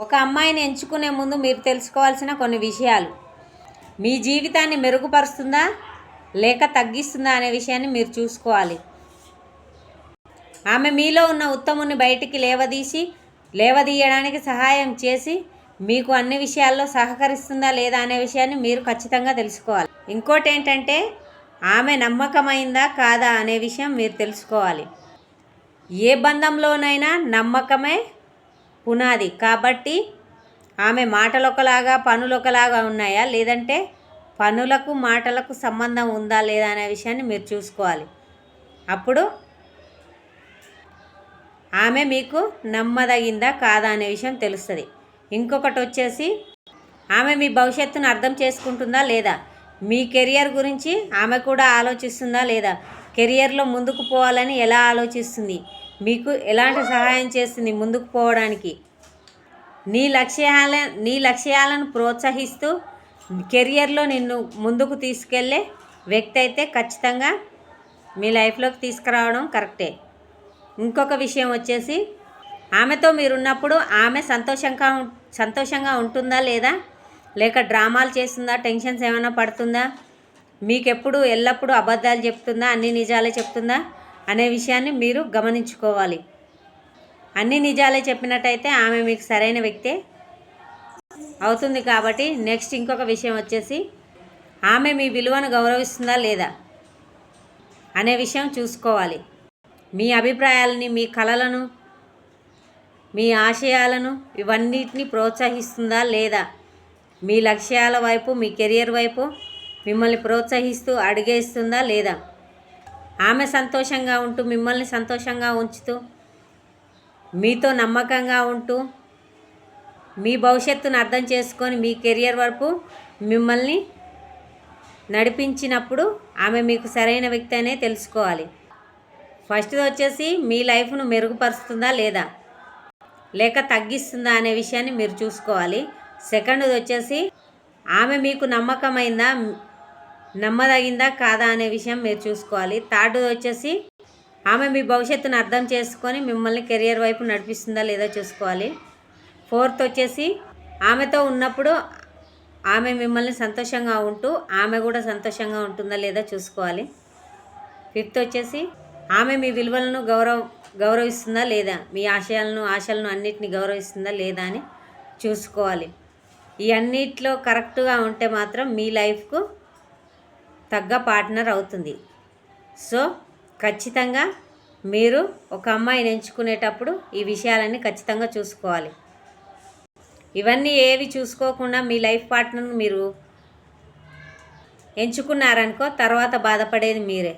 ఒక అమ్మాయిని ఎంచుకునే ముందు మీరు తెలుసుకోవాల్సిన కొన్ని విషయాలు. మీ జీవితాన్ని మెరుగుపరుస్తుందా? లేక తగ్గిస్తుందా అనే విషయాన్ని మీరు చూసుకోవాలి. ఆమె మీలో ఉన్న ఉత్తముని బయటికి లేవదీసి లేవదీయడానికి సహాయం చేసి మీకు అన్ని విషయాల్లో సహకరిస్తుందా లేదా అనే విషయాన్ని మీరు ఖచ్చితంగా తెలుసుకోవాలి. ఇంకోటి ఏంటంటే ఆమె నమ్మకమైందా కాదా అనే విషయం మీరు తెలుసుకోవాలి. ఏ బంధంలోనైనా నమ్మకమే పునాది. కాబట్టి ఆమె మాటలు ఒకలాగా పనులు ఒకలాగా ఉన్నాయా? లేదంటే పనులకు మాటలకు సంబంధం ఉందా లేదా అనే విషయాన్ని మీరు చూసుకోవాలి. అప్పుడు ఆమె మీకు నమ్మదగిందా కాదా అనే విషయం తెలుస్తుంది. ఇంకొకటి వచ్చేసి ఆమె మీ భవిష్యత్తును అర్థం చేసుకుంటుందా లేదా? మీ కెరియర్ గురించి ఆమె కూడా ఆలోచిస్తుందా లేదా? కెరియర్లో ముందుకు పోవాలని ఎలా ఆలోచిస్తుంది? మీకు ఎలాంటి సహాయం చేస్తుంది ముందుకు పోవడానికి? నీ లక్ష్యాల నీ లక్ష్యాలను ప్రోత్సహిస్తూ కెరియర్లో నిన్ను ముందుకు తీసుకెళ్ళే వ్యక్తి అయితే ఖచ్చితంగా మీ లైఫ్లోకి తీసుకురావడం కరెక్టే. ఇంకొక విషయం వచ్చేసి ఆమెతో మీరున్నప్పుడు ఆమె సంతోషంగా సంతోషంగా ఉంటుందా లేదా? లేక డ్రామాలు చేస్తుందా? టెన్షన్స్ ఏమైనా పడుతుందా? మీకెప్పుడు ఎల్లప్పుడూ అబద్ధాలు చెప్తుందా? అన్ని నిజాలే చెప్తుందా? అనే విషయాన్ని మీరు గమనించుకోవాలి. అన్ని నిజాలే చెప్పినట్టయితే ఆమె మీకు సరైన వ్యక్తే అవుతుంది కాబట్టి నెక్స్ట్ ఇంకొక విషయం వచ్చేసి ఆమె మీ విలువను గౌరవిస్తుందా లేదా అనే విషయం చూసుకోవాలి. మీ అభిప్రాయాలని మీ కళలను మీ ఆశయాలను ఇవన్నిటిని ప్రోత్సహిస్తుందా లేదా? మీ లక్ష్యాల వైపు మీ కెరియర్ వైపు మిమ్మల్ని ప్రోత్సహిస్తూ అడిగేస్తుందా లేదా? ఆమె సంతోషంగా ఉంటూ మిమ్మల్ని సంతోషంగా ఉంచుతూ మీతో నమ్మకంగా ఉంటూ మీ భవిష్యత్తును అర్థం చేసుకొని మీ కెరియర్ వరకు మిమ్మల్ని నడిపించినప్పుడు ఆమె మీకు సరైన వ్యక్తి అనే తెలుసుకోవాలి. ఫస్ట్ది వచ్చేసి మీ లైఫ్ను మెరుగుపరుస్తుందా లేదా? లేక తగ్గిస్తుందా అనే విషయాన్ని మీరు చూసుకోవాలి. సెకండ్ది వచ్చేసి ఆమె మీకు నమ్మకమైందా? నమ్మదగిందా కాదా అనే విషయం మీరు చూసుకోవాలి. థర్డ్ వచ్చేసి ఆమె మీ భవిష్యత్తును అర్థం చేసుకొని మిమ్మల్ని కెరియర్ వైపు నడిపిస్తుందా లేదా చూసుకోవాలి. ఫోర్త్ వచ్చేసి ఆమెతో ఉన్నప్పుడు ఆమె మిమ్మల్ని సంతోషంగా ఉంటూ ఆమె కూడా సంతోషంగా ఉంటుందా లేదా చూసుకోవాలి. ఫిఫ్త్ వచ్చేసి ఆమె మీ విలువలను గౌరవ గౌరవిస్తుందా లేదా మీ ఆశయాలను ఆశలను అన్నిటిని గౌరవిస్తుందా లేదా అని చూసుకోవాలి. ఈ అన్నిట్లో కరెక్ట్గా ఉంటే మాత్రం మీ లైఫ్కు తగ్గ పార్ట్నర్ అవుతుంది. సో ఖచ్చితంగా మీరు ఒక అమ్మాయిని ఎంచుకునేటప్పుడు ఈ విషయాలన్నీ ఖచ్చితంగా చూసుకోవాలి. ఇవన్నీ ఏవి చూసుకోకుండా మీ లైఫ్ పార్ట్నర్ మీరు ఎంచుకున్నారనుకో తర్వాత బాధపడేది మీరే.